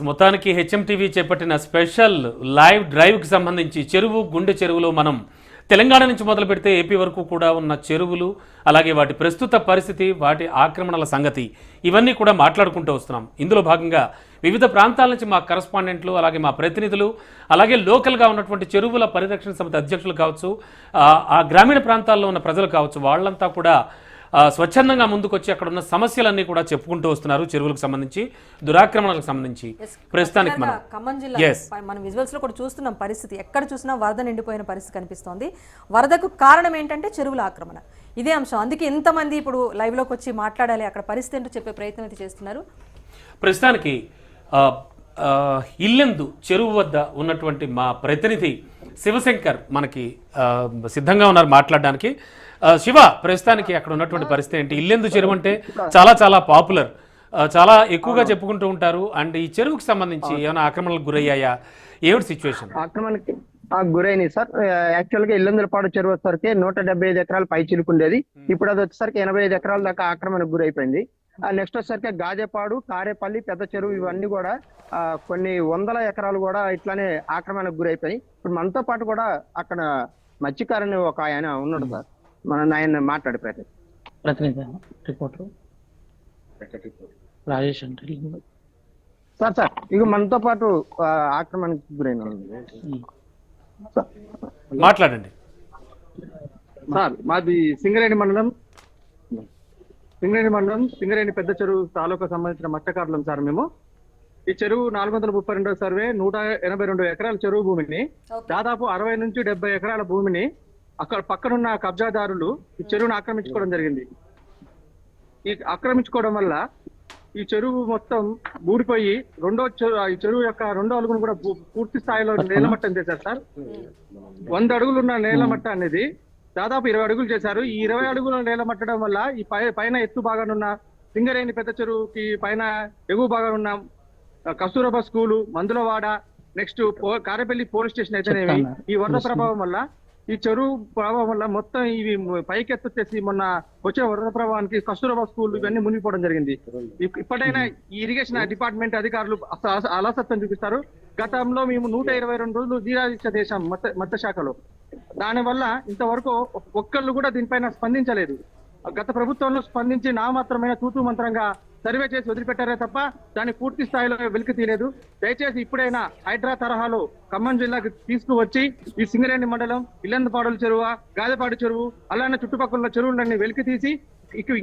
Yes మొత్తానికి HM TV చేపట్టిన special live డ్రైవ్కి సంబంధించి చెరువు గుండె చెరువులో మనం తెలంగాణ నుంచి మొదలు పెడితే ఏపీ వరకు కూడా ఉన్న చెరువులు అలాగే వాటి ప్రస్తుత పరిస్థితి వాటి ఆక్రమణల సంగతి ఇవన్నీ కూడా మాట్లాడుకుంటూ వస్తున్నాం. ఇందులో భాగంగా వివిధ ప్రాంతాల నుంచి మా కరస్పాండెంట్లు అలాగే మా ప్రతినిధులు అలాగే లోకల్గా ఉన్నటువంటి చెరువుల పరిరక్షణ సమితి అధ్యక్షులు కావచ్చు ఆ, గ్రామీణ ప్రాంతాల్లో ఉన్న ప్రజలు కావచ్చు వాళ్ళంతా కూడా స్వచ్ఛందంగా ముందుకొచ్చి అక్కడ ఉన్న సమస్యలన్నీ కూడా చెప్పుకుంటూ వస్తున్నారు చెరువులకు సంబంధించి దురాక్రమణలకు సంబంధించి. ప్రస్తుతానికి మనం ఖమ్మం జిల్లా మనం విజువల్స్లో కూడా చూస్తున్నాం పరిస్థితి. ఎక్కడ చూసినా వరద నిండిపోయిన పరిస్థితి కనిపిస్తోంది. వరదకు కారణం ఏంటంటే చెరువుల ఆక్రమణ. ఇదే అంశం. అందుకే ఎంతమంది ఇప్పుడు లైవ్లోకి వచ్చి మాట్లాడాలి. అక్కడ పరిస్థితి ఏంటో చెప్పే ప్రయత్నం అయితే చేస్తున్నారు. ప్రస్తుతానికి ఇల్లెందు చెరువు వద్ద ఉన్నటువంటి మా ప్రతినిధి శివశంకర్ మనకి సిద్ధంగా ఉన్నారు మాట్లాడడానికి. శివ ప్రస్తుతానికి అక్కడ ఉన్నటువంటి పరిస్థితి ఏంటి? ఇల్లెందు చెరువు అంటే చాలా చాలా పాపులర్ చాలా ఎక్కువగా చెప్పుకుంటూ ఉంటారు. అండ్ ఈ చెరువుకి సంబంధించి ఏమైనా ఆక్రమణలకు గురయ్యాయా? ఏమిటి సిచ్యువేషన్ ఆక్రమణకి ఆ, గురైనాయి సార్. యాక్చువల్గా ఇల్లందులపాడు చెరువు వచ్చేసరికి నూట డెబ్బై ఐదు ఎకరాలు పై చిలుకుండేది ఇప్పుడు అది వచ్చేసరికి ఎనభై ఐదు ఎకరాల దాకా ఆక్రమణకు గురైపోయింది. నెక్స్ట్ వచ్చేసరికి గాజేపాడు కారేపల్లి పెద్ద చెరువు ఇవన్నీ కూడా కొన్ని వందల ఎకరాలు కూడా ఇట్లానే ఆక్రమణకు గురైపోయి ఇప్పుడు మనతో పాటు కూడా అక్కడ మత్స్యకారుని ఒక ఆయన ఉన్నాడు సార్. మన ఆయన మాట్లాడే ప్రయత్నం. ప్రతినిధి రిపోర్టర్. రాజేష్ అంటే సార్ సార్ ఇక మనతో పాటు ఆక్రమణకు గురైన మాట్లాడండి. సార్ మాది సింగరేణి మండలం. సింగరేణి మండలం సింగరేణి పెద్ద చెరువు తాలూకా సంబంధించిన మత్స్యకారులం సార్ మేము. ఈ చెరువు నాలుగు వందల ముప్పై రెండో సర్వే నూట ఎనభై రెండు ఎకరాల చెరువు భూమిని దాదాపు అరవై నుంచి డెబ్బై ఎకరాల భూమిని అక్కడ పక్కనున్న కబ్జాదారులు ఈ చెరువును ఆక్రమించుకోవడం జరిగింది. ఈ ఆక్రమించుకోవడం వల్ల ఈ చెరువు మొత్తం ఊడిపోయి రెండో ఈ చెరువు యొక్క రెండో అలుగును కూడా పూర్తి స్థాయిలో నేలమట్టం చేశారు సార్. వంద అడుగులున్న నేల మట్ట అనేది దాదాపు ఇరవై అడుగులు చేశారు. ఈ ఇరవై అడుగుల నేల మట్టడం వల్ల ఈ పై పైన ఎత్తు భాగానున్న సింగరేణి పెద్ద చెరువుకి పైన ఎగువ భాగానున్న Kasturba school Mandulavada next Karepalli police station అయితేనేమి ఈ వరద ప్రభావం వల్ల ఈ చెరువు ప్రభావం వల్ల మొత్తం ఇవి పైకి ఎత్తొచ్చేసి మొన్న వచ్చే వరద ప్రభావానికి కస్తూరబా స్కూల్ ఇవన్నీ మునిగిపోవడం జరిగింది. ఇప్- ఇప్పటికైనా ఈ ఇరిగేషన్ డిపార్ట్మెంట్ అధికారులు అలసత్వం చూపిస్తారు. గతంలో మేము నూట ఇరవై రెండు రోజులు జీరాదీక్ష చేశాం మత్స్య శాఖలో దానివల్ల ఇంతవరకు ఒక్- ఒక్కళ్ళు కూడా దీనిపైన స్పందించలేదు. గత ప్రభుత్వంలో స్పందించి నా మాత్రమైన తూతూ మంత్రంగా సర్వే చేసి వదిలిపెట్టారే తప్ప దాన్ని పూర్తి స్థాయిలో వెలికి తీయలేదు. దయచేసి ఇప్పుడైనా హైడ్రా తరహాలో ఖమ్మం జిల్లాకి తీసుకువచ్చి ఈ సింగరేణి మండలం ఇల్లందపాడుల చెరువు గాదెపాడు చెరువు అలానే చుట్టుపక్కల చెరువులన్నీ వెలికి తీసి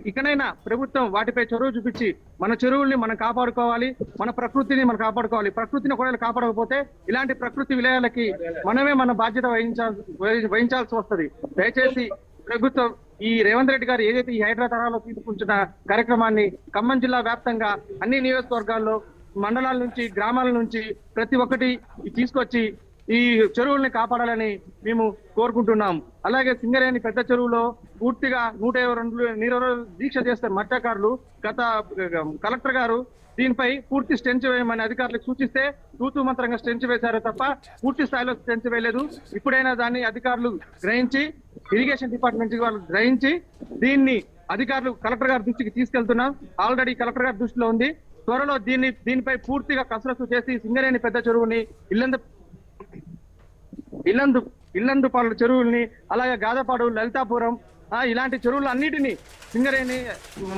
ఇకనైనా ప్రభుత్వం వాటిపై చొరవ చూపించి మన చెరువుల్ని మనం కాపాడుకోవాలి మన ప్రకృతిని మనం కాపాడుకోవాలి. ప్రకృతిని ఒకవేళ కాపాడకపోతే ఇలాంటి ప్రకృతి విలయాలకి మనమే మన బాధ్యత వహించాల్సి వహించాల్సి వస్తది. దయచేసి ప్రభుత్వం ఈ రేవంత్ రెడ్డి గారు ఏదైతే ఈ హైడ్రా తరాలో తీసుకుంటున్న కార్యక్రమాన్ని ఖమ్మం జిల్లా వ్యాప్తంగా అన్ని నియోజకవర్గాల్లో మండలాల నుంచి గ్రామాల నుంచి ప్రతి ఒక్కటి తీసుకొచ్చి ఈ చెరువుల్ని కాపాడాలని మేము కోరుకుంటున్నాం. అలాగే సింగరేణి పెద్ద చెరువులో పూర్తిగా నూట ఇరవై రెండు నీరు దీక్ష చేస్తే మత్స్యకారులు గత కలెక్టర్ గారు దీనిపై పూర్తి స్టెంచ్ వేయమని అధికారులకు సూచిస్తే తూతూ మంత్రంగా స్టెంచ్ వేశారు తప్ప పూర్తి స్థాయిలో స్టెంచ్ వేయలేదు. ఇప్పుడైనా దాన్ని అధికారులు గ్రహించి ఇరిగేషన్ డిపార్ట్మెంట్ వాళ్ళు గ్రహించి దీన్ని అధికారులు కలెక్టర్ గారి దృష్టికి తీసుకెళ్తున్నాం. ఆల్రెడీ కలెక్టర్ గారి దృష్టిలో ఉంది. త్వరలో దీన్ని దీనిపై పూర్తిగా కసరత్తు చేసి సింగరేణి పెద్ద చెరువుని ఇల్లందు ఇల్లందు పాల చెరువుల్ని అలాగే గాదపాడు లలితాపురం ఇలాంటి చెరువులు అన్నిటినీ సింగరేణి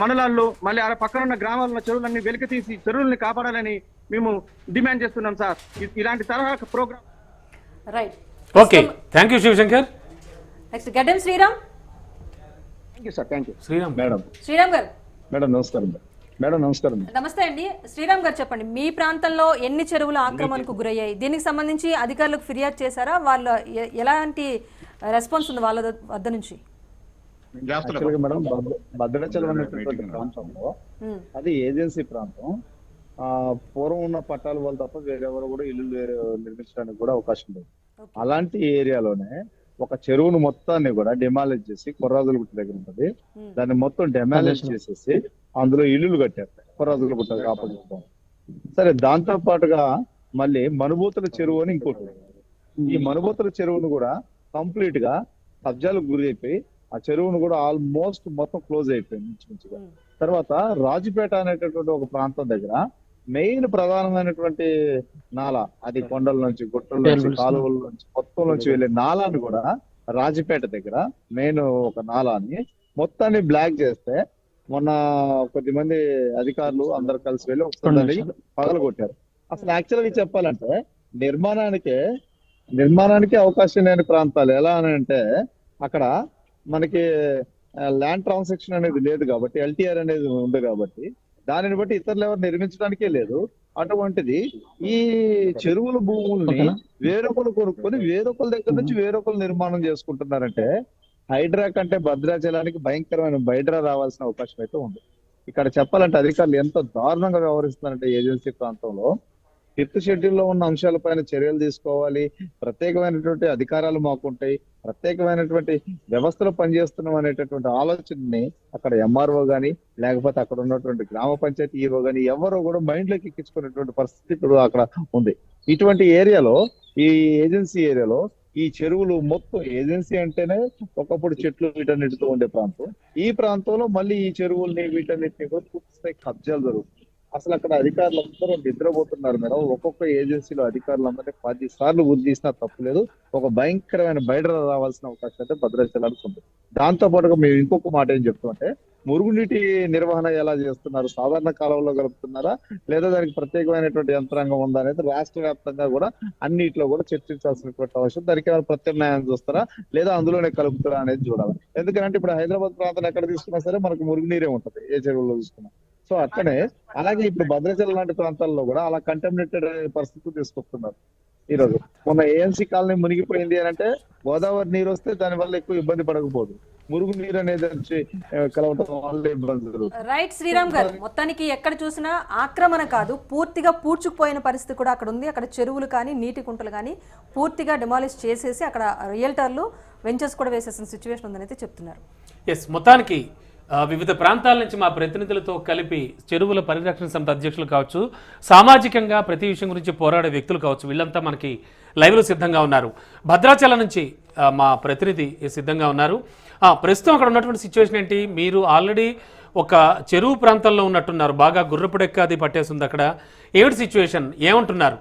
మండలాల్లో మళ్ళీ ఆ పక్కన ఉన్న గ్రామాల్లో చెరువులన్నీ వెలికి తీసి చెరువుల్ని కాపాడాలని మేము డిమాండ్ చేస్తున్నాం సార్. ఇలాంటి తరహా program right okay thank you Shivashankar next Gaddam Sriram thank you sir thank you Sriram madam Sriram garu. Madam నమస్కారం. మేడం నమస్కారం. నమస్తే అండి. శ్రీరామ్ గారు చెప్పండి. మీ ప్రాంతంలో ఎన్ని చెరువులు ఆక్రమణకు గురయ్యాయి? దీనికి సంబంధించి అధికారులకు ఫిర్యాదు చేశారా? వాళ్ళ ఎలాంటి రెస్పాన్స్ ఉంది వాళ్ళ వద్ద నుంచి? మేడం భద్ర- భద్రాచలం అనేటువంటి ప్రాంతంలో ఉమ్, అది ఏజెన్సీ ప్రాంతం. ఆ పూర్వం ఉన్న పట్టాల వాళ్ళు తప్ప వేరెవరు కూడా ఇల్లు నిర్మించడానికి కూడా అవకాశం లేదు. అలాంటి ఏరియాలోనే ఒక చెరువును మొత్తాన్ని కూడా డిమాలిజ్ చేసి కొర్రాజుల గుట్ట దగ్గర ఉంటది. ఉమ్. దాన్ని మొత్తం డెమాలిజ్ చేసేసి అందులో ఇల్లులు కట్టారు. కొర్రాజుల గుట్ట ఆపోజిట్ సరే దాంతో పాటుగా మళ్ళీ మనుబూతుల చెరువు అని ఇంకోటి. ఈ మనుబూతుల చెరువును కూడా కంప్లీట్గా కబ్జాలకు గురి అయిపోయి ఆ చెరువును కూడా ఆల్మోస్ట్ మొత్తం క్లోజ్ అయిపోయింది ఇంచుమించుగా. తర్వాత రాజుపేట అనేటటువంటి ఒక ప్రాంతం దగ్గర మెయిన్ ప్రధానమైనటువంటి నాల అది కొండల నుంచి గుట్టల నుంచి. కాలువల నుంచి మొత్తం నుంచి వెళ్ళే నాలాన్ని కూడా రాజపేట దగ్గర మెయిన్ ఒక నాలాన్ని మొత్తాన్ని బ్లాక్ చేస్తే మొన్న కొద్దిమంది అధికారులు అందరు కలిసి వెళ్ళి ఒకసారి నిమిషాలు. పగలు కొట్టారు అసలు యాక్చువల్గా చెప్పాలంటే నిర్మాణానికే నిర్మాణానికి అవకాశం లేని ప్రాంతాలు ఎలా అని అంటే అక్కడ మనకి ల్యాండ్ ట్రాన్సాక్షన్ అనేది లేదు కాబట్టి ఎల్టీఆర్ అనేది ఉంది కాబట్టి దానిని బట్టి ఇతరులు ఎవరు నిర్మించడానికే లేదు. అటువంటిది ఈ చెరువుల భూముల్ని? వేరొకరు కొనుక్కొని వేరొకరి దగ్గర నుంచి వేరొకరు నిర్మాణం చేసుకుంటున్నారంటే హైడ్రా కంటే భద్రాచలానికి భయంకరమైన బైడ్రా రావాల్సిన అవకాశం అయితే ఉంది. ఇక్కడ చెప్పాలంటే అధికారులు ఎంత దారుణంగా వ్యవహరిస్తున్నారంటే ఏజెన్సీ ప్రాంతంలో. ఫిఫ్త్ షెడ్యూల్లో ఉన్న అంశాలపైన చర్యలు తీసుకోవాలి. ప్రత్యేకమైనటువంటి అధికారాలు మాకుంటాయి. ప్రత్యేకమైనటువంటి వ్యవస్థలో పనిచేస్తున్నాం అనేటటువంటి ఆలోచనని అక్కడ ఎంఆర్ఓ గాని లేకపోతే అక్కడ ఉన్నటువంటి గ్రామ పంచాయతీ ఈఓ గాని ఎవరో కూడా మైండ్లోకి ఎక్కించుకునేటువంటి పరిస్థితి ఇప్పుడు అక్కడ ఉంది. ఇటువంటి ఏరియాలో ఈ ఏజెన్సీ ఏరియాలో ఈ చెరువులు మొత్తం ఏజెన్సీ అంటేనే ఒకప్పుడు చెట్లు వీటన్నిటితో ఉండే ప్రాంతం. ఈ ప్రాంతంలో మళ్ళీ ఈ చెరువుల్ని వీటన్నిటిని కూడా పూర్తి స్థాయి కబ్జాలు జరుగుతుంది అసలు అక్కడ అధికారులు అందరూ నిద్రపోతున్నారు మేడం. ఒక్కొక్క ఏజెన్సీలో అధికారులందరినీ పది సార్లు గుర్తు చేసినా తప్పులేదు ఒక భయంకరమైన బయట రావాల్సిన అవకాశం అయితే భద్రాచలానికి ఉంది. దాంతో పాటుగా మేము ఇంకొక మాట ఏం చెప్తామంటే మురుగునీటి నిర్వహణ ఎలా చేస్తున్నారు? సాధారణ కాలంలో గలుపుతున్నారా లేదా దానికి ప్రత్యేకమైనటువంటి యంత్రాంగం ఉందా అనేది రాష్ట్ర వ్యాప్తంగా కూడా అన్నిట్లో కూడా చర్చించాల్సినటువంటి అవసరం. దానికి ఏమైనా ప్రత్యామ్నాయం చూస్తారా? లేదా అందులోనే కలుపుతారా అనేది చూడాలి. ఎందుకంటే ఇప్పుడు హైదరాబాద్ ప్రాంతం ఎక్కడ తీసుకున్నా సరే మనకు మురుగునీరే ఉంటది. ఏ చెరువుల్లో తీసుకున్నా. సో అట్లనే అలాగే ఇప్పుడు భద్రాచలం లాంటి ప్రాంతాల్లో కూడా అలా కంటామినేటెడ్ పరిస్థితి తీసుకొస్తున్నారు ఈ రోజు మొన్న ఏఎన్సీ కాలనీ మునిగిపోయింది అని అంటే గోదావరి నీరు వస్తే దాని వల్ల ఎక్కువ ఇబ్బంది పడకపోదు. మురుగు నీరు అనేది వచ్చి కలవటం వల్ల రైట్ శ్రీరామ్ గారు మొత్తానికి ఎక్కడ చూసినా ఆక్రమణ కాదు. పూర్తిగా పూడ్చుకుపోయిన పరిస్థితి కూడా అక్కడ ఉంది. అక్కడ చెరువులు కానీ నీటి కుంటలు కానీ పూర్తిగా డిమాలిష్ చేసేసి అక్కడ రియల్టర్లు వెంచర్స్ కూడా వేసేసిన సిచ్యువేషన్ ఉందని అయితే చెప్తున్నారు. ఎస్ మొత్తానికి వివిధ ప్రాంతాల నుంచి మా ప్రతినిధులతో కలిపి చెరువుల పరిరక్షణ సమితి అధ్యక్షులు కావచ్చు సామాజికంగా ప్రతి విషయం గురించి పోరాడే వ్యక్తులు కావచ్చు వీళ్ళంతా మనకి లైవ్లో సిద్ధంగా ఉన్నారు. భద్రాచలం నుంచి మా ప్రతినిధి సిద్ధంగా ఉన్నారు. ప్రస్తుతం అక్కడ ఉన్నటువంటి సిచ్యువేషన్ ఏంటి? మీరు ఆల్రెడీ ఒక చెరువు ప్రాంతంలో ఉన్నట్టున్నారు. బాగా గుర్రపుడెక్క అది పట్టేస్తుంది అక్కడ. ఏమిటి సిచ్యువేషన్ ఏమంటున్నారు?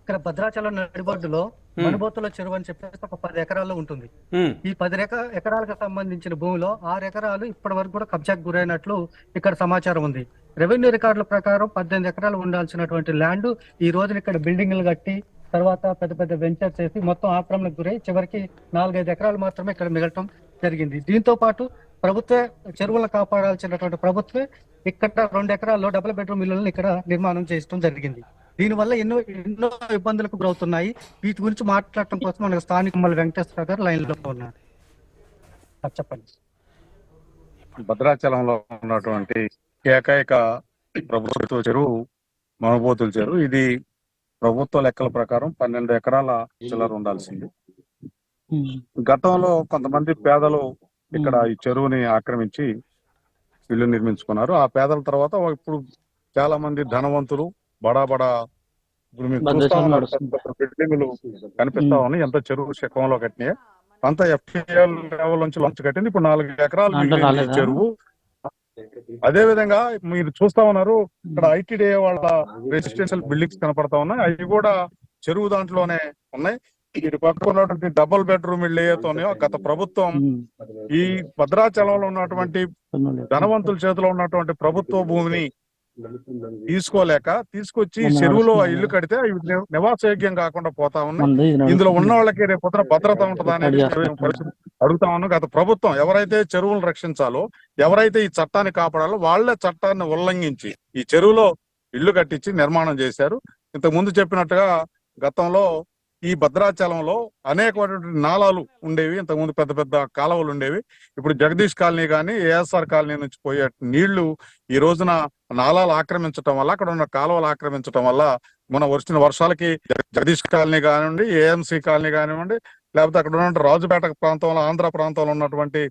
ఇక్కడ భద్రాచలం నడిబొడ్డులో మనుబోతుల చెరువు అని చెప్పేసి ఒక పది ఎకరాల్లో ఉంటుంది. ఉమ్, ఈ పది ఎక ఎకరాలకు సంబంధించిన భూమిలో ఆరు ఎకరాలు ఇప్పటి వరకు కూడా కబ్జాకు గురైనట్లు ఇక్కడ సమాచారం ఉంది. రెవెన్యూ రికార్డుల ప్రకారం పద్దెనిమిది ఎకరాలు ఉండాల్సినటువంటి ల్యాండ్ ఈ రోజున ఇక్కడ బిల్డింగ్లు కట్టి తర్వాత పెద్ద పెద్ద వెంచర్స్ చేసి మొత్తం ఆక్రమణకు గురై చివరికి నాలుగైదు ఎకరాలు మాత్రమే ఇక్కడ మిగలటం జరిగింది. దీంతో పాటు ప్రభుత్వ చెరువులను కాపాడాల్సినటువంటి ప్రభుత్వే ఇక్కడ రెండు ఎకరాల్లో డబుల్ బెడ్రూమ్ ఇళ్ళను ఇక్కడ నిర్మాణం చేయడం జరిగింది. దీనివల్ల ఎన్నో ఎన్నో ఇబ్బందులకు గురవుతున్నాయి. వీటి గురించి మాట్లాడటం కోసం మనకు స్థానిక మమ్మల్ని వెంకటేశ్వర గారు లైన్లో ఉన్నారు చెప్పండి. చెప్పండి భద్రాచలంలో ఉన్నటువంటి ఏకైక ప్రభుత్వ చెరువు మనబోతుల చెరువు. ఇది ప్రభుత్వ లెక్కల ప్రకారం పన్నెండు ఎకరాల చిల్లర ఉండాల్సింది. గతంలో కొంతమంది పేదలు ఇక్కడ ఈ చెరువుని ఆక్రమించి ఇల్లు నిర్మించుకున్నారు. ఆ పేదల తర్వాత ఇప్పుడు చాలా మంది ధనవంతులు బడా బడా ఇప్పుడు చూస్తా పెద్ద బిల్డింగులు కనిపిస్తా ఉన్నాయి ఎంత చెరువు శకంలో కట్టినాయి అంత ఎఫ్టీఎల్ లెవెల్ నుంచి లాంచ్ కట్టింది ఇప్పుడు నాలుగు ఎకరాలు? చెరువు అదే విధంగా మీరు చూస్తా ఉన్నారు ఇక్కడ ఐటీడీ వాళ్ళ రెసిడెన్షియల్ బిల్డింగ్స్ కనపడతా ఉన్నాయి అవి కూడా చెరువు దాంట్లోనే ఉన్నాయి ఇటు పక్కన ఉన్నటువంటి డబుల్ బెడ్రూమ్ ఇళ్ళు ఏవైతే ఉన్నాయో గత ప్రభుత్వం. ఈ భద్రాచలంలో ఉన్నటువంటి. ధనవంతుల చేతిలో ఉన్నటువంటి ప్రభుత్వ భూమిని తీసుకోలేక తీసుకొచ్చి చెరువులో. ఇల్లు కడితే అవి ని- నివాసయోగ్యం కాకుండా పోతా ఇది ఇందులో. ఉన్న వాళ్ళకి రేపు పొద్దున భద్రత ఉంటుందా అనేది అడుగుతా ఉన్నాం గత ప్రభుత్వం ఎవరైతే చెరువులు రక్షించాలో ఎవరైతే ఈ చట్టాన్ని కాపాడాలో వాళ్ళే చట్టాన్ని ఉల్లంఘించి ఈ చెరువులో ఇల్లు కట్టించి నిర్మాణం చేశారు ఇంతకు ముందు చెప్పినట్టుగా గతంలో ఈ భద్రాచలంలో అనేకమైనటువంటి నాలాలు ఉండేవి. ఇంతకుముందు పెద్ద పెద్ద కాలువలు ఉండేవి. ఇప్పుడు జగదీష్ కాలనీ కానీ ఏఎస్ఆర్ కాలనీ నుంచి పోయే నీళ్ళు ఈ రోజున నాలాలు ఆక్రమించడం వల్ల అక్కడ ఉన్న కాలువలు ఆక్రమించడం వల్ల మన వచ్చిన వర్షాలకి జగదీష్ కాలనీ కానివ్వండి ఏఎంసీ కాలనీ కానివ్వండి లేకపోతే అక్కడ ఉన్న రాజుపేట ప్రాంతంలో ఆంధ్ర ప్రాంతంలో ఉన్నటువంటి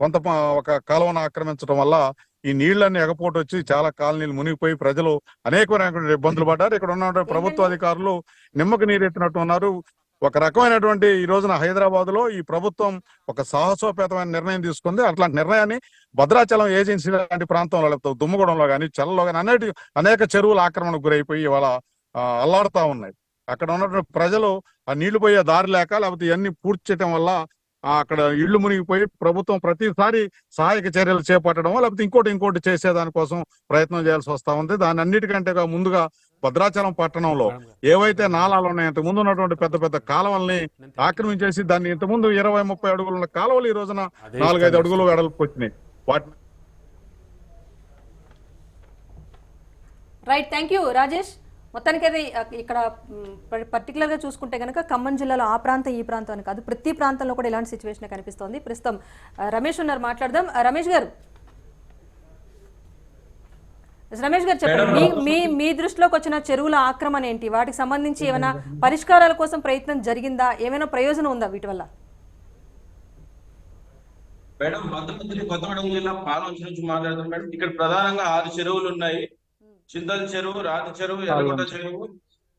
కొంత ఒక కాలువను ఆక్రమించడం వల్ల ఈ నీళ్ళన్నీ ఎగపోటు వచ్చి చాలా కాలనీలు మునిగిపోయి ప్రజలు అనేకమైనటువంటి ఇబ్బందులు పడ్డారు. ఇక్కడ ఉన్నటువంటి ప్రభుత్వ అధికారులు నిమ్మకు నీరెత్తినట్టు ఉన్నారు. ఒక రకమైనటువంటి ఈ రోజున హైదరాబాద్లో ఈ ప్రభుత్వం ఒక సాహసోపేతమైన నిర్ణయం తీసుకుంది. అట్లాంటి నిర్ణయాన్ని భద్రాచలం ఏజెన్సీ లాంటి ప్రాంతంలో లేకపోతే దుమ్మగూడెంలో కానీ చెల్లలో కానీ అనేటి అనేక చెరువులు ఆక్రమణకు గురైపోయి ఇవాళ అల్లాడుతా ఉన్నాయి. అక్కడ ఉన్నటువంటి ప్రజలు ఆ నీళ్ళు పోయే దారి లేక లేకపోతే ఇవన్నీ పూర్తి చేయడం వల్ల అక్కడ ఇళ్ళు మునిగిపోయి ప్రభుత్వం ప్రతిసారి సహాయక చర్యలు చేపట్టడం లేకపోతే ఇంకోటి ఇంకోటి చేసేదానికోసం ప్రయత్నం చేయాల్సి వస్తా ఉంది. దాని అన్నిటికంటే ముందుగా భద్రాచలం పట్టణంలో ఏవైతే నాలాలు ఉన్నాయో ఇంతకు ముందు ఉన్నటువంటి పెద్ద పెద్ద కాలువల్ని ఆక్రమించేసి దాన్ని ఇంత ముందు ఇరవై ముప్పై అడుగులు ఉన్న కాలువలు ఈ రోజున నాలుగైదు అడుగులు వెడల్పు వచ్చినాయి. వాటి రైట్ థ్యాంక్ యూ రాజేష్ మొత్తానికి అది ఇక్కడ పర్టికులర్గా చూసుకుంటే కనుక ఖమ్మం జిల్లాలో ఆ ప్రాంతం ఈ ప్రాంతం అని కాదు ప్రతి ప్రాంతంలో కూడా ఇలాంటి సిచ్యువేషన్ కనిపిస్తోంది. ప్రస్తుతం రమేష్ ఉన్నారు మాట్లాడదాం. రమేష్ గారు. రమేష్ గారు చెప్పండి. మీ మీ మీ దృష్టిలోకి వచ్చిన చెరువుల ఆక్రమణ ఏంటి? వాటికి సంబంధించి ఏమైనా పరిష్కారాల కోసం ప్రయత్నం జరిగిందా? ఏమైనా ప్రయోజనం ఉందా వీటి వల్ల? మేడం భద్రాద్రి కొత్తగూడెం జిల్లా పాలవంచ నుంచి మాట్లాడుతున్నాం. మేడం ఇక్కడ ప్రధానంగా ఆరు చెరువులు ఉన్నాయి. చింతల చెరువు రాతి చెరువు ఎర్రగొండ చెరువు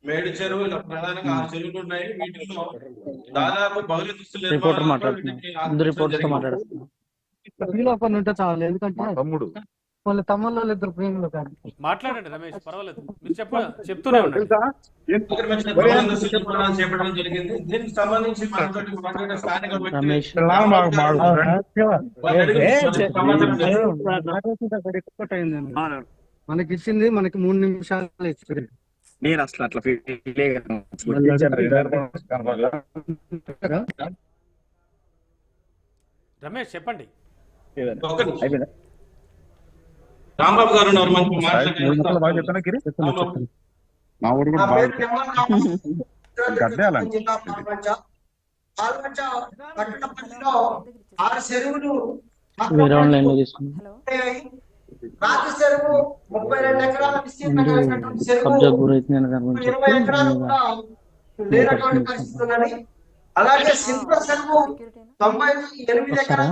మేడి చెరువు ఇలా ప్రధానంగా ఆరు చెరువులు ఉన్నాయి వీటిలో దాదాపు బహుళ దుస్తులు ఉంటే చాలు ఎందుకంటే తమ్ముడు వాళ్ళ తమ్ముళ్ళు ఇద్దరు ప్రేమిలు కాదు మాట్లాడండి రమేష్ పర్వాలేదు మీరు చెప్ప చెప్తూనే ఉండండి జరిగింది దీనికి సంబంధించి మనతోటి స్థానిక రమేష్ మనకి ఇచ్చింది మనకి మూడు నిమిషాలు ఇచ్చింది నేను అసలు అట్లా రమేష్ చెప్పండి. రాంబాబు గారు మా ఊరు కూడా గడ్డేయాలండి ఆరు చెరువులు రాతి చెరువు ముప్పై రెండు ఎకరాల విస్తీర్ణం కలిగినటువంటి చెరువు. ఇరవై ఎకరాలు కూడా లేనటువంటి పరిస్థితి ఉన్నది అలాగే శిల్ప చెరువు తొంభై ఎనిమిది ఎకరాల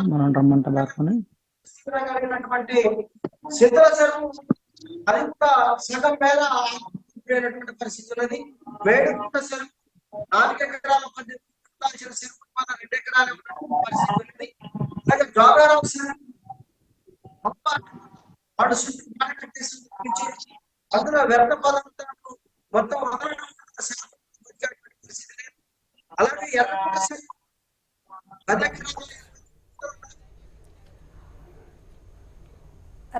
కలిగినటువంటి సిద్ధ చెరువు అది కూడా సగం మేర పరిస్థితి ఉన్నది వేడుకుంట చెరువు నాలుగు ఎకరాల పద్దెనిమిది గుంటల చెరువు మన రెండు ఎకరాలు ఉన్నటువంటి పరిస్థితి ఉన్నది అలాగే జోగారావు చెరువు మొత్తం వాడు చుట్టూ బాట కట్టేసి ఉంచి అందులో వ్యర్థ పదార్థాలు మొత్తం అలాగే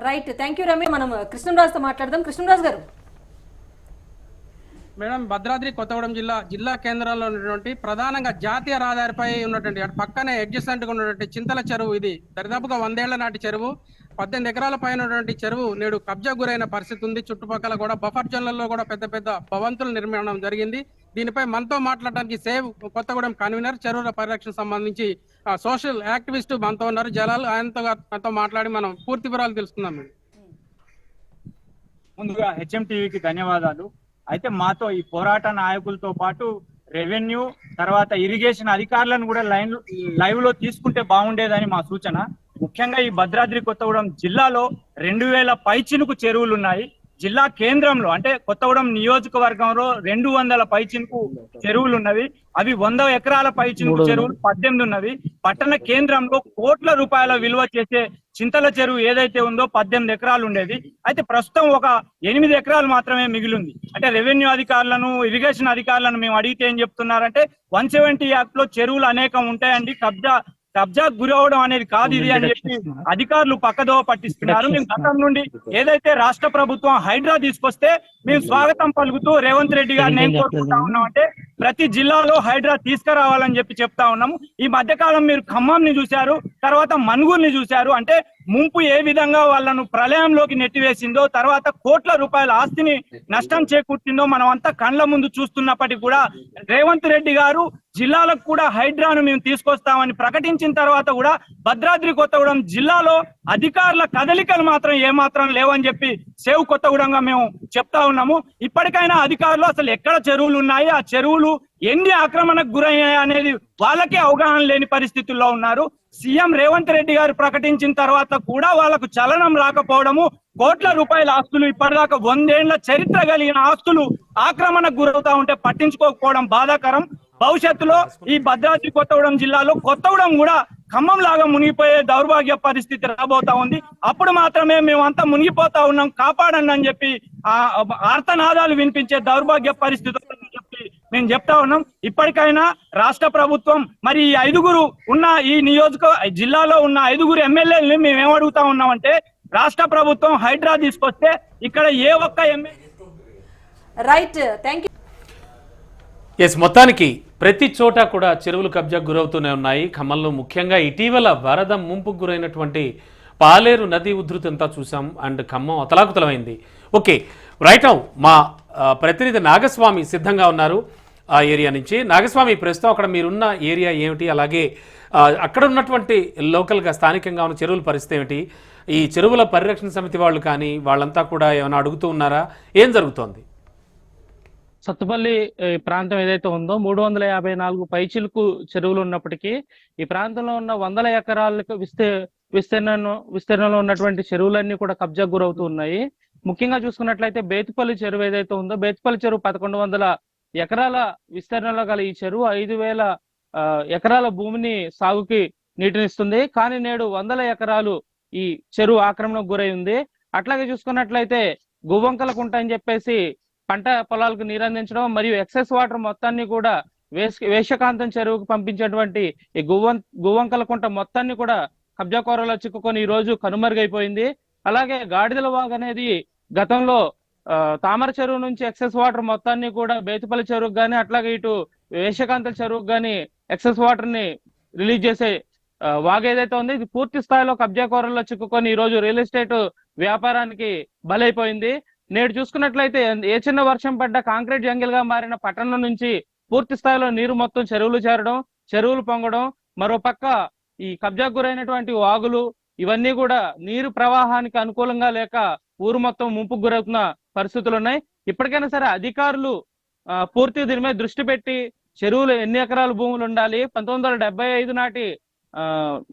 రైట్ థ్యాంక్ యూ రమ్య మనం కృష్ణరాజుతో మాట్లాడదాం. కృష్ణరాజు గారు. మేడం భద్రాద్రి కొత్తగూడెం జిల్లా జిల్లా కేంద్రాల్లో ఉన్నటువంటి ప్రధానంగా జాతీయ రహదారిపై ఉన్నటువంటి అటు పక్కనే అడ్జస్టెంట్గా ఉన్నటువంటి చింతల చెరువు ఇది. దరిదాపుగా వందేళ్ళ నాటి చెరువు. పద్దెనిమిది ఎకరాల పైన ఉన్నటువంటి చెరువు నేడు కబ్జా గురైన పరిస్థితి ఉంది. చుట్టుపక్కల కూడా బఫర్ జోన్లలో కూడా పెద్ద పెద్ద భవంతుల నిర్మాణం జరిగింది. దీనిపై మనతో మాట్లాడడానికి సేవ్ కొత్తగూడెం కన్వీనర్ చెరువుల పరిరక్షణ సంబంధించి సోషల్ యాక్టివిస్ట్ మనతో ఉన్నారు జలాల్. ఆయనతో మనతో మాట్లాడి మనం పూర్తి వివరాలు తెలుసుకుందాం మేడం. ముందుగా హెచ్ఎం టీవీకి ధన్యవాదాలు. అయితే మాతో ఈ పోరాట నాయకులతో పాటు రెవెన్యూ తర్వాత ఇరిగేషన్ అధికారులను కూడా లైన్ లైవ్లో తీసుకుంటే బాగుండేదని మా సూచన. ముఖ్యంగా ఈ భద్రాద్రి కొత్తగూడెం జిల్లాలో రెండు వేల పైచినుకు చెరువులు ఉన్నాయి జిల్లా కేంద్రంలో అంటే కొత్తగూడెం నియోజకవర్గంలో రెండు వందల పైచినుకు చెరువులు ఉన్నవి అవి వంద ఎకరాల పైచినుకు చెరువులు పద్దెనిమిది ఉన్నవి పట్టణ కేంద్రంలో కోట్ల రూపాయల విలువ చేసే చింతల చెరువు ఏదైతే ఉందో పద్దెనిమిది ఎకరాలు ఉండేది. అయితే ప్రస్తుతం ఒక ఎనిమిది ఎకరాలు మాత్రమే మిగిలింది. అంటే రెవెన్యూ అధికారులను ఇరిగేషన్ అధికారులను మేము అడిగితే ఏం చెప్తున్నారంటే వన్ సెవెంటీ యాక్ట్లో చెరువులు అనేకం ఉంటాయండి. కబ్జా కబ్జా గురవడం అనేది కాదు ఇది అని చెప్పి అధికారులు పక్కదోవ పట్టిస్తున్నారు. మేము గతం నుండి ఏదైతే రాష్ట్ర ప్రభుత్వం హైడ్రా తీసుకొస్తే మేము స్వాగతం పలుకుతూ రేవంత్ రెడ్డి గారిని ఏం కోరుకుంటా ఉన్నాం అంటే ప్రతి జిల్లాలో హైడ్రా తీసుకురావాలని చెప్పి చెప్తా ఉన్నాము. ఈ మధ్యకాలం మీరు ఖమ్మంని చూశారు తర్వాత మనుగురిని చూశారు. అంటే ముంపు ఏ విధంగా వాళ్ళను ప్రళయంలోకి నెట్టివేసిందో తర్వాత కోట్ల రూపాయల ఆస్తిని నష్టం చేకూర్చిందో మనం అంతా కండ్ల ముందు చూస్తున్నప్పటికీ కూడా రేవంత్ రెడ్డి గారు జిల్లాలకు కూడా హైడ్రాను మేము తీసుకొస్తామని ప్రకటించిన తర్వాత కూడా భద్రాద్రి కొత్తగూడెం జిల్లాలో అధికారుల కదలికలు మాత్రం ఏమాత్రం లేవని చెప్పి సేవ్ కొత్తగూడెంగా మేము చెప్తా ఉన్నాము. ఇప్పటికైనా అధికారులు అసలు ఎక్కడ చెరువులు ఉన్నాయి? ఆ చెరువులు ఎన్ని ఆక్రమణకు గురయ్యాయి అనేది వాళ్ళకే అవగాహన లేని పరిస్థితుల్లో ఉన్నారు. సీఎం రేవంత్ రెడ్డి గారు ప్రకటించిన తర్వాత కూడా వాళ్ళకు చలనం రాకపోవడము కోట్ల రూపాయల ఆస్తులు ఇప్పటిదాకా వందేళ్ళ చరిత్ర కలిగిన ఆస్తులు ఆక్రమణకు గురవుతా ఉంటే పట్టించుకోకపోవడం బాధాకరం. భవిష్యత్తులో ఈ భద్రాద్రి కొత్తగూడెం జిల్లాలో కొత్తగూడెం కూడా ఖమ్మం లాగా మునిగిపోయే దౌర్భాగ్య పరిస్థితి రాబోతా ఉంది. అప్పుడు మాత్రమే మేమంతా మునిగిపోతా ఉన్నాం కాపాడండి అని చెప్పి ఆ ఆర్తనాదాలు వినిపించే దౌర్భాగ్య పరిస్థితి మేము చెప్తా ఉన్నాం. ఇప్పటికైనా రాష్ట్ర ప్రభుత్వం మరి ఈ ఐదుగురు ఉన్న ఈ నియోజక జిల్లాలో ఉన్న ఐదుగురు ఎమ్మెల్యేలని మేము ఏమడుగుతా ఉన్నామంటే రాష్ట్ర ప్రభుత్వం హైడ్రా తీసుకొస్తే ఇక్కడ ఏ ఒక్క MLA right thank you. Yes మొత్తానికి ప్రతి చోట కూడా చెరువులు కబ్జాకు గురవుతూనే ఉన్నాయి. ఖమ్మంలో ముఖ్యంగా ఇటీవల వరద ముంపుకు గురైనటువంటి పాలేరు నది ఉధృతి అంతా చూసాం. అండ్ ఖమ్మం అతలాకుతలమైంది. ఓకే రైట్ నౌ మా ప్రతినిధి నాగస్వామి సిద్ధంగా ఉన్నారు. ఆ ఏరియా నుంచి. నాగస్వామి ప్రస్తుతం అక్కడ మీరున్న ఏరియా ఏమిటి? అలాగే అక్కడ ఉన్నటువంటి లోకల్గా స్థానికంగా ఉన్న చెరువుల పరిస్థితి ఏమిటి? ఈ చెరువుల పరిరక్షణ సమితి వాళ్ళు కానీ వాళ్ళంతా కూడా ఏమైనా అడుగుతూ ఉన్నారా? ఏం జరుగుతోంది? సత్తుపల్లి ప్రాంతం ఏదైతే ఉందో మూడు వందల యాభై నాలుగు పైచిలుకు చెరువులు ఉన్నప్పటికీ ఈ ప్రాంతంలో ఉన్న వందల ఎకరాలకు విస్తే విస్తీర్ణం విస్తీర్ణంలో ఉన్నటువంటి చెరువులన్నీ కూడా కబ్జాకు గురవుతూ ఉన్నాయి. ముఖ్యంగా చూసుకున్నట్లయితే బేతుపల్లి చెరువు ఏదైతే ఉందో బేతుపల్లి చెరువు పదకొండు వందల ఎకరాల విస్తీర్ణంలో గల ఈ చెరువు ఐదు వేల ఆ, ఎకరాల భూమిని సాగుకి నీటినిస్తుంది. కానీ నేడు వందల ఎకరాలు ఈ చెరువు ఆక్రమణకు గురై ఉంది. అట్లాగే చూసుకున్నట్లయితే గువ్వంకలకుంట అని చెప్పేసి పంట పొలాలకు నీరు అందించడం మరియు ఎక్సెస్ వాటర్ మొత్తాన్ని కూడా వేస్ వేషకాంతం చెరువుకు పంపించేటువంటి ఈ గువ్వం గువ్వంకల కుంట మొత్తాన్ని కూడా కబ్జా కోరలో చిక్కుకొని ఈ రోజు కనుమరుగైపోయింది. అలాగే గాడిదల వాగ్ అనేది గతంలో తామర చెరువు నుంచి ఎక్సెస్ వాటర్ మొత్తాన్ని కూడా బేతుపల్లి చెరువుకు గానీ అట్లాగే ఇటు వేషకాంతల చెరువుకు గానీ ఎక్సెస్ వాటర్ని రిలీజ్ చేసే వాగ్ ఏదైతే ఉందో ఇది పూర్తి స్థాయిలో కబ్జా కోరల్లో చిక్కుకొని ఈ రోజు రియల్ ఎస్టేట్ వ్యాపారానికి బలైపోయింది. నేడు చూసుకున్నట్లయితే ఏ చిన్న వర్షం పడ్డ కాంక్రీట్ జంగిల్గా మారిన పట్టణం నుంచి పూర్తి స్థాయిలో నీరు మొత్తం చెరువులు చేరడం చెరువులు పొంగడం మరో పక్క ఈ కబ్జాకు గురైనటువంటి వాగులు ఇవన్నీ కూడా నీరు ప్రవాహానికి అనుకూలంగా లేక ఊరు మొత్తం ముంపుకు గురవుతున్న పరిస్థితులు ఉన్నాయి ఇప్పటికైనా సరే అధికారులు పూర్తి దీని మీద దృష్టి పెట్టి చెరువులు ఎన్ని ఎకరాల భూములు ఉండాలి పంతొమ్మిది వందల డెబ్బై ఐదు నాటి ఆ,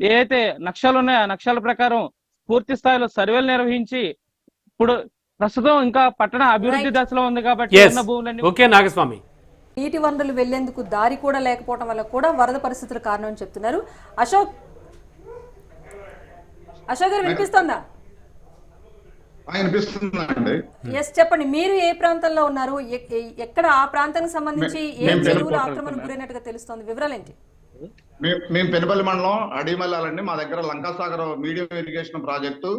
ఏదైతే నక్షలు ఉన్నాయో ఆ నక్షల ప్రకారం పూర్తి స్థాయిలో సర్వేలు నిర్వహించి ఇప్పుడు ప్రస్తుతం ఇంకా పట్టణ అభివృద్ధి. దశలో ఉంది కాబట్టి ఉన్న భూములన్నీ ఓకే నాగస్వామి. నీటి వనరులు వెళ్ళేందుకు దారి కూడా లేకపోవడం వల్ల కూడా వరద పరిస్థితులు కారణం అని చెప్తున్నారు. అశోక్ అశోక్ గారు వినిపిస్తుందా? అనిపిస్తుందండి ఎస్ చెప్పండి. మీరు ఏ ప్రాంతంలో ఉన్నారు? ఎక్కడ ఆ ప్రాంతానికి సంబంధించి ఏ చెరువుల ఆక్రమణ గురైనట్టుగా తెలుస్తోంది? వివరాలు ఏంటి? మేము మేము పెనుపల్లి మండలం అడిమల్లాలండి మా దగ్గర లంకాసాగర్ మీడియం ఇరిగేషన్ ప్రాజెక్టు.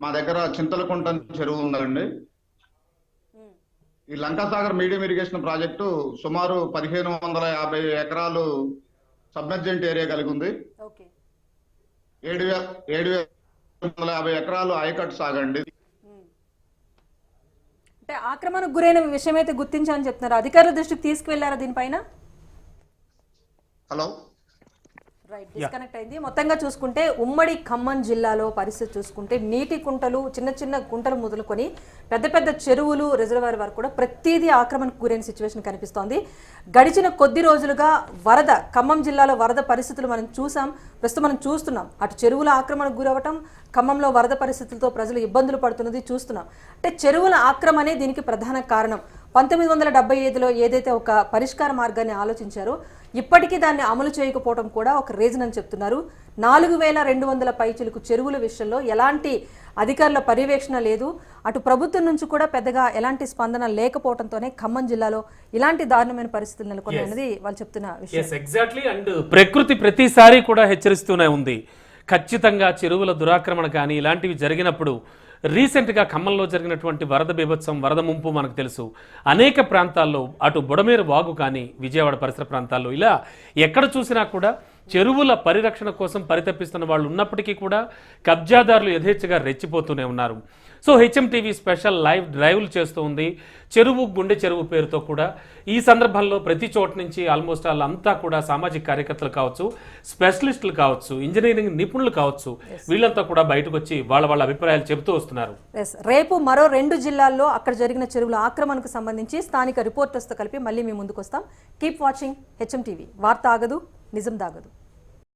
మా దగ్గర చింతలకుంట చెరువు ఉందండి. ఈ లంకాసాగర్ మీడియం ఇరిగేషన్ ప్రాజెక్టు సుమారు పదిహేను వందల యాభై ఎకరాలు సబ్మెర్జెంట్ ఏరియా కలిగి ఉంది ఏడు వేల ఏడు వేల వందల యాభై ఎకరాలు ఆయకట్టు సాగండి. అంటే ఆక్రమణకు గురైన విషయం అయితే గుర్తించాలని చెప్తున్నారు. అధికారుల దృష్టికి తీసుకువెళ్ళారా దీనిపైన? హలో? రైట్ డిస్కనెక్ట్ అయింది. మొత్తంగా చూసుకుంటే ఉమ్మడి ఖమ్మం జిల్లాలో పరిస్థితి చూసుకుంటే నీటి కుంటలు చిన్న చిన్న గుంటలు మొదలుకొని పెద్ద పెద్ద చెరువులు రిజర్వాయర్ వరకు కూడా ప్రతిదీ ఆక్రమణకు గురైన సిచ్యువేషన్ కనిపిస్తోంది. గడిచిన కొద్ది రోజులుగా వరద ఖమ్మం జిల్లాలో వరద పరిస్థితులు మనం చూసాం. ప్రస్తుతం మనం చూస్తున్నాం. అటు చెరువుల ఆక్రమణకు గురవటం ఖమ్మంలో వరద పరిస్థితులతో ప్రజలు ఇబ్బందులు పడుతున్నది చూస్తున్నాం. అంటే చెరువుల ఆక్రమణే దీనికి ప్రధాన కారణం. పంతొమ్మిది వందల డెబ్బై ఐదులో ఏదైతే ఒక పరిష్కార మార్గాన్ని ఆలోచించారో ఇప్పటికీ దాన్ని అమలు చేయకపోవడం కూడా ఒక రీజన్ అని చెప్తున్నారు. నాలుగు వేల రెండు వందల పైచిలకు చెరువుల విషయంలో ఎలాంటి అధికారుల పర్యవేక్షణ లేదు. అటు ప్రభుత్వం నుంచి కూడా పెద్దగా ఎలాంటి స్పందన లేకపోవడంతోనే ఖమ్మం జిల్లాలో ఇలాంటి దారుణమైన పరిస్థితులు నెలకొన్నాయి అనేది వాళ్ళు చెప్తున్న విషయం. ఎగ్జాక్ట్లీ అండ్ ప్రకృతి ప్రతిసారి కూడా హెచ్చరిస్తూనే ఉంది. ఖచ్చితంగా చెరువుల దురాక్రమణ కానీ ఇలాంటివి జరిగినప్పుడు రీసెంట్గా ఖమ్మంలో జరిగినటువంటి వరద బీభత్సం వరద ముంపు మనకు తెలుసు. అనేక ప్రాంతాల్లో అటు బుడమేరు వాగు కానీ విజయవాడ పరిసర ప్రాంతాల్లో ఇలా ఎక్కడ చూసినా కూడా చెరువుల పరిరక్షణ కోసం పరితపిస్తున్న వాళ్ళు ఉన్నప్పటికీ కూడా కబ్జాదారులు యథేచ్ఛగా రెచ్చిపోతూనే ఉన్నారు. So HM TV special live డ్రైవ్లు చేస్తూ ఉంది. చెరువు గుండె చెరువు పేరుతో కూడా ఈ సందర్భంలో ప్రతి చోట నుంచి ఆల్మోస్ట్ వాళ్ళంతా కూడా సామాజిక కార్యకర్తలు కావచ్చు స్పెషలిస్టులు కావచ్చు ఇంజనీరింగ్ నిపుణులు కావచ్చు వీళ్ళంతా కూడా బయటకు వచ్చి వాళ్ళ వాళ్ళ అభిప్రాయాలు చెబుతూ వస్తున్నారు. రేపు మరో రెండు జిల్లాల్లో అక్కడ జరిగిన చెరువుల ఆక్రమణకు సంబంధించి స్థానిక రిపోర్టర్స్తో కలిపి మళ్ళీ మీ ముందుకు వస్తాం కీప్ వాచింగ్ హెచ్ఎం టీవీ వార్త ఆగదు. నిజం దాగదు.